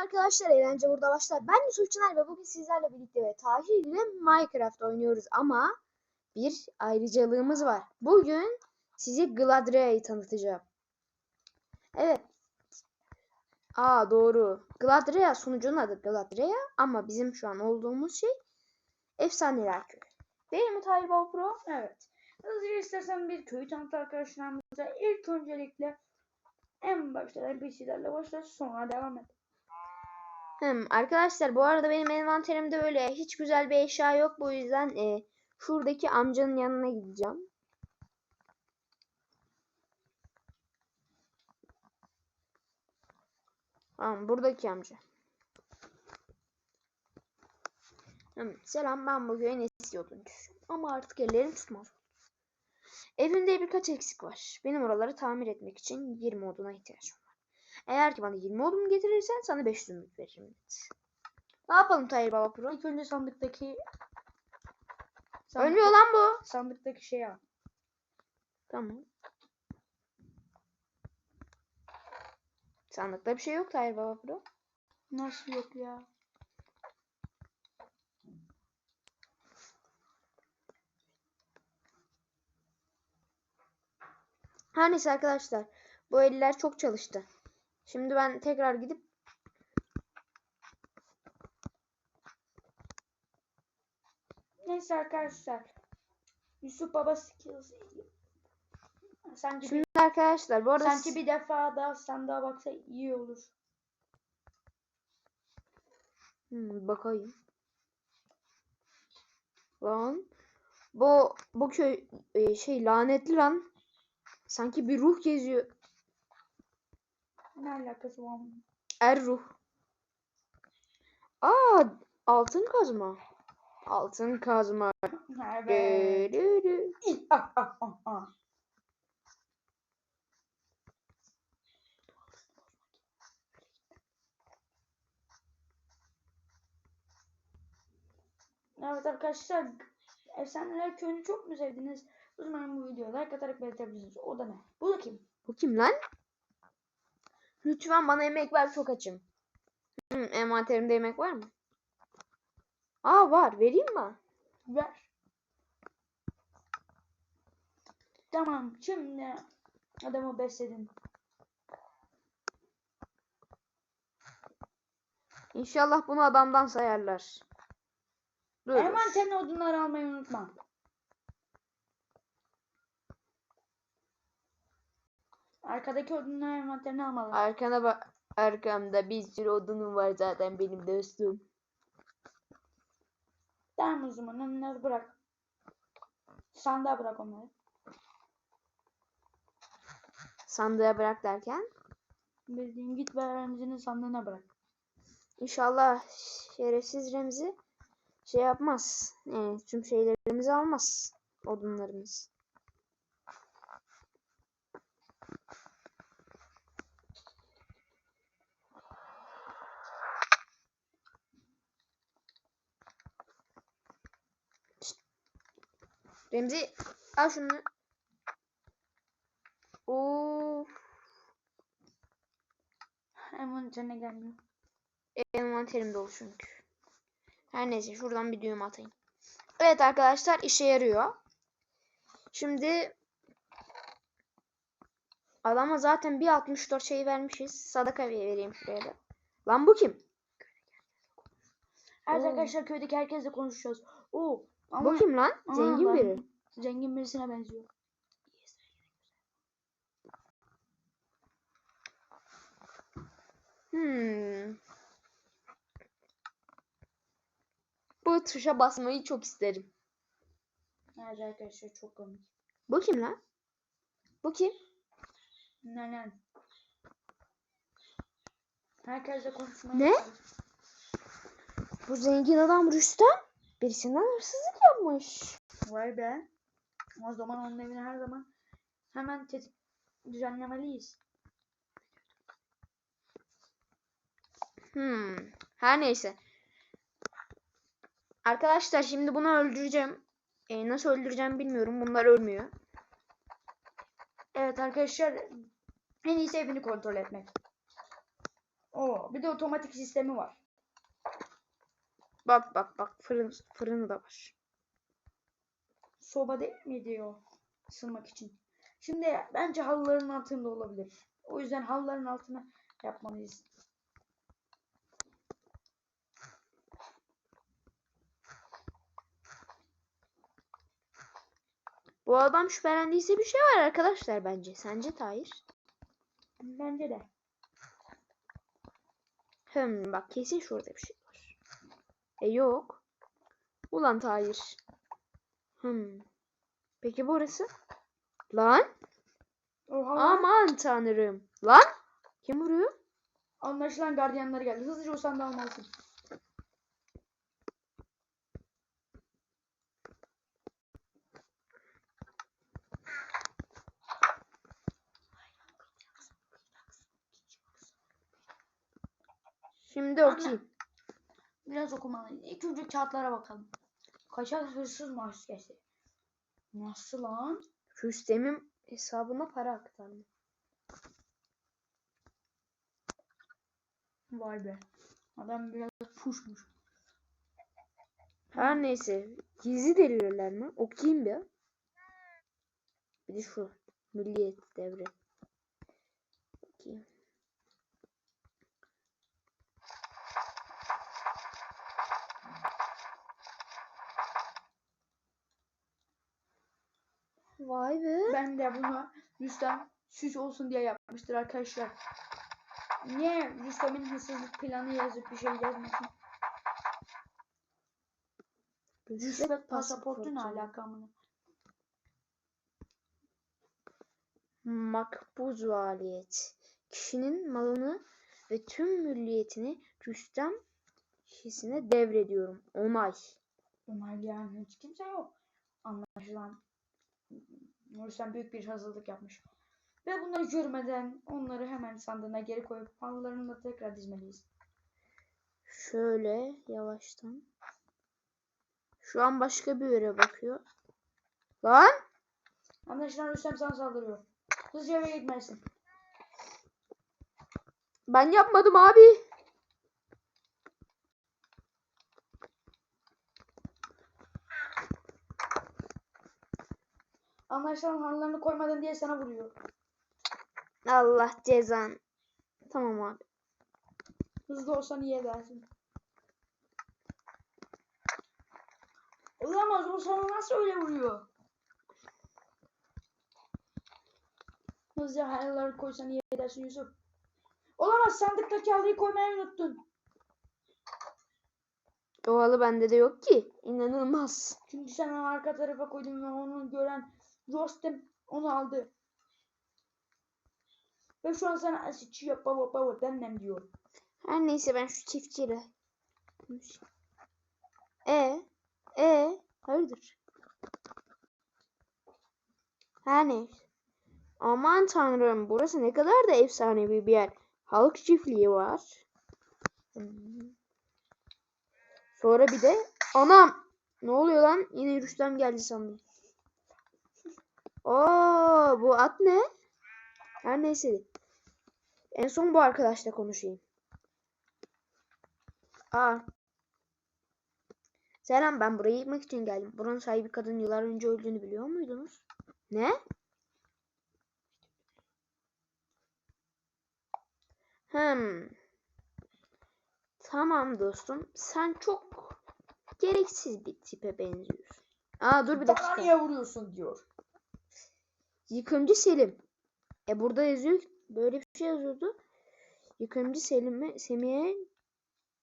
arkadaşlar, eğlence burada başlar. Ben Yusuf Çınar ve bugün sizlerle birlikte ve Tahir ile Minecraft oynuyoruz ama bir ayrıcalığımız var. Bugün size Gladrea'yı tanıtacağım. Evet. Aa doğru. Gladrea sunucunun adı Gladrea ama bizim şu an olduğumuz şey Efsaneler Köyü. Değil mi Tahir Pro? Evet. Hızlıca istersen bir köyü tanıt arkadaşlarımıza. İlk öncelikle en başta NPC'lerle başla sonra devam et. Hmm, arkadaşlar bu arada benim envanterimde öyle hiç güzel bir eşya yok. Bu yüzden e, şuradaki amcanın yanına gideceğim. Tamam buradaki amca. Hmm, selam ben bugün eski oduncusuyum. Ama artık ellerim tutmaz. Evimde birkaç eksik var. Benim oraları tamir etmek için 20 oduna ihtiyacım. Eğer ki bana 20 odun getirirsen sana 500 zümrüt veririm. Ne yapalım Tayyip Baba Pro? İlk önce sandıktaki Ölmüyor lan bu. sandıktaki şeyi al. Tamam. Sandıkta bir şey yok Tayyip Baba Pro. Nasıl yok ya? Her neyse arkadaşlar. Bu eller çok çalıştı. Şimdi ben tekrar gidip Neyse arkadaşlar. Yusuf Baba skills. Sanki bir, Şimdi arkadaşlar bu arada sanki bir defa daha sandığa baksa iyi olur. Hmm, bakayım. Lan bu bu köy e, şey lanetli lan. Sanki bir ruh geziyor. Ne alakası var bunun? Er ruh. Aa altın kazma. Altın kazma. Evet. Dü-dü-dü. Ah, ah, ah, ah. Evet arkadaşlar Efsaneler Köyü'nü çok mu sevdiniz? O zaman bu videoya like atarak belirtebilirsiniz. O da ne? Bu da kim? Bu kim lan? Lütfen bana yemek ver çok açım. Hmm, envanterimde yemek var mı? Aa var vereyim mi? Ver. Tamam şimdi adamı besledin. İnşallah bunu adamdan sayarlar. Hemen senin odunları almayı unutma. Arkadaki odunları envanterine almalı. Arkana bak. Arkamda bir sürü odunum var zaten benim dostum. Zaman onları bırak. Sandığa bırak onları. Sandığa bırak derken. Bildiğin git ve Remzi'nin sandığına bırak. İnşallah şerefsiz Remzi şey yapmaz. Yani tüm şeylerimizi almaz. Odunlarımız. Remzi al şunu. Oo, Envanterine gelmiyor. envanterim dolu çünkü. Her neyse şuradan bir düğüm atayım. Evet arkadaşlar işe yarıyor. Şimdi adama zaten bir 64 şey vermişiz. Sadaka vereyim şuraya da. Lan bu kim? Evet arkadaşlar köydeki herkesle konuşacağız. Oo, ama Bu kim lan? Zengin ben- biri. zengin birisine benziyor. Hmm. Bu tuşa basmayı çok isterim. Evet arkadaşlar çok komik. Bu kim lan? Bu kim? Nenen. Herkesle konuşmaya Ne? Bu zengin adam Rüstem. Birisinden hırsızlık yapmış. Vay be. O zaman onun evini her zaman hemen tetik düzenlemeliyiz. Hmm. Her neyse. Arkadaşlar şimdi bunu öldüreceğim. Ee, nasıl öldüreceğim bilmiyorum. Bunlar ölmüyor. Evet arkadaşlar en iyisi evini kontrol etmek. Oo, bir de otomatik sistemi var. Bak bak bak fırın fırını da var. Soba değil miydi o? Isınmak için. Şimdi bence halıların altında olabilir. O yüzden halıların altına yapmalıyız. Bu adam şüphelendiyse bir şey var arkadaşlar bence. Sence Tahir? Bence de. Hım bak kesin şurada bir şey var. E yok. Ulan Tahir. Hım. Peki burası? Lan? Oha. Aman tanrım. Lan? Kim vuruyor? Anlaşılan gardiyanlar geldi. Hızlıca o sandığı almalısın. Şimdi okuyayım. Biraz okumalıyız. İlk önce kağıtlara bakalım. Kaçak hırsız maskesi. Nasıl lan? Rüstem'in hesabına para aktarma. Vay be. Adam biraz puşmuş. Her neyse. Gizli deliller mi? Okuyayım bir. Bir de şu. Milliyet devri. Okuyayım. Vay be. Ben de bunu Rüstem süs olsun diye yapmıştır arkadaşlar. Niye Rüstem'in hırsızlık planı yazıp bir şey yazmasın? Rüşvet pasaportu ne alaka amına? Makbuz valiyet. Kişinin malını ve tüm mülkiyetini Rüstem kişisine devrediyorum. Onay. Onaylayan hiç kimse yok. Anlaşılan Rüstem büyük bir hırsızlık yapmış. Ve bunları görmeden onları hemen sandığına geri koyup halılarını da tekrar dizmeliyiz. Şöyle yavaştan. Şu an başka bir yere bakıyor. Lan! Anlaşılan Rüstem sana saldırıyor. Hızlıca eve gitmelisin. Ben yapmadım abi. Anlaşılan halılarını koymadın diye sana vuruyor. Allah cezan. Tamam abi. Hızlı olsan iyi edersin. Olamaz o sana nasıl öyle vuruyor? Hızlıca halıları koysan iyi edersin Yusuf. Olamaz sandıktaki halıyı koymayı unuttun. O halı bende de yok ki. İnanılmaz. Çünkü sen onu arka tarafa koydun ve onu gören Rostem onu aldı. Ve şu an sana asiçiyor baba baba denmem diyor. Her neyse ben şu çiftçiyle. E e hayırdır? Her neyse. Aman tanrım burası ne kadar da efsanevi bir yer. Halk çiftliği var. Sonra bir de anam ne oluyor lan? Yine Rüstem geldi sandım. Oo bu at ne? Her neyse. En son bu arkadaşla konuşayım. Aa. Selam ben burayı yıkmak için geldim. Buranın sahibi kadın yıllar önce öldüğünü biliyor muydunuz? Ne? Hmm. Tamam dostum. Sen çok gereksiz bir tipe benziyorsun. Aa dur bir Bana dakika. niye vuruyorsun diyor. Yıkımcı Selim. E burada yazıyor. Böyle bir şey yazıyordu. Yıkımcı Selim'e Semih'e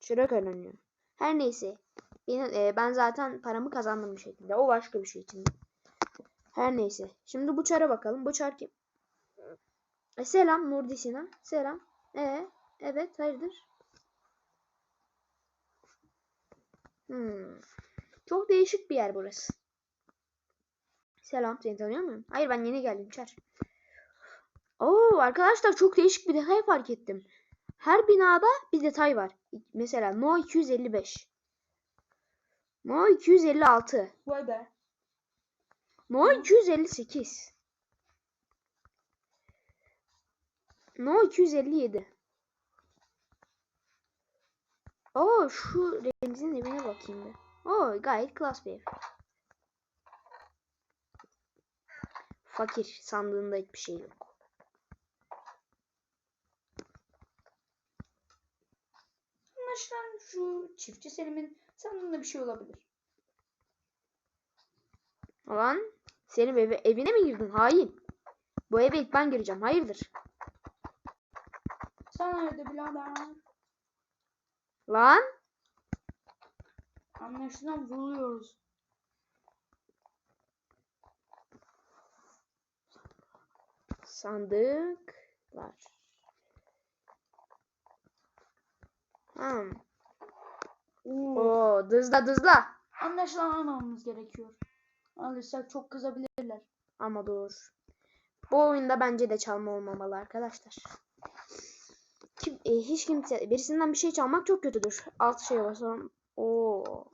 çırak aranıyor. Her neyse. Benim, e, ben zaten paramı kazandım bir şekilde. O başka bir şey için. Her neyse. Şimdi bu çara bakalım. Bu çar kim? E, selam Nurdi Sinan. Selam. E, evet hayırdır? Hmm. Çok değişik bir yer burası. Selam seni tanıyor muyum? Hayır ben yeni geldim çar. Oo arkadaşlar çok değişik bir detay fark ettim. Her binada bir detay var. Mesela No 255. No 256. Vay be. No 258. No 257. Oo şu Remzi'nin evine bakayım bir. Oo gayet klas bir ev. Fakir sandığında hiçbir şey yok. Anlaşılan şu çiftçi Selim'in sandığında bir şey olabilir. Lan senin eve, evine mi girdin? Hain. Bu eve ilk ben gireceğim. Hayırdır? Sana öyle birader. Lan Anlaşılan vuruluyoruz. Sandıklar. Hmm. Oo. Oo dızla dızla. Anlaşılan almamamız gerekiyor. Alırsak çok kızabilirler. Ama dur. Bu oyunda bence de çalma olmamalı arkadaşlar. Kim, e, hiç kimse birisinden bir şey çalmak çok kötüdür. Alt şeye basalım. Oo.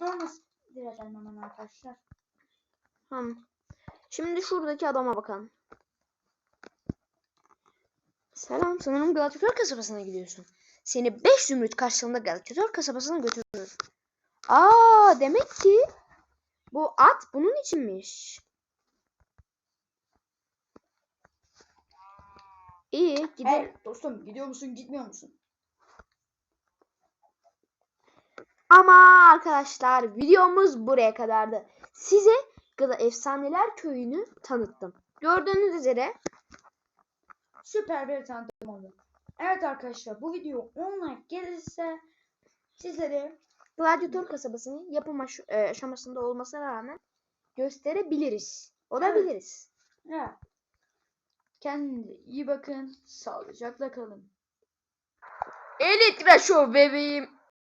Yalnız diretelim hemen arkadaşlar. Hmm. Şimdi şuradaki adama bakalım. Selam, sanırım Gladyatör kasabasına gidiyorsun. Seni 5 zümrüt karşılığında Gladyatör kasabasına götürürüm. Aa, demek ki bu at bunun içinmiş. İyi, gidelim. Hey dostum gidiyor musun gitmiyor musun? Ama arkadaşlar videomuz buraya kadardı. Size Gla Efsaneler Köyü'nü tanıttım. Gördüğünüz üzere Süper bir tanıtım oldu. Evet arkadaşlar bu video 10 like gelirse sizlere Gladyatör kasabasının yapım aş- e, aşamasında olmasına rağmen gösterebiliriz. O da Evet. evet. Kendinize iyi bakın. Sağlıcakla kalın. Elitra Show bebeğim.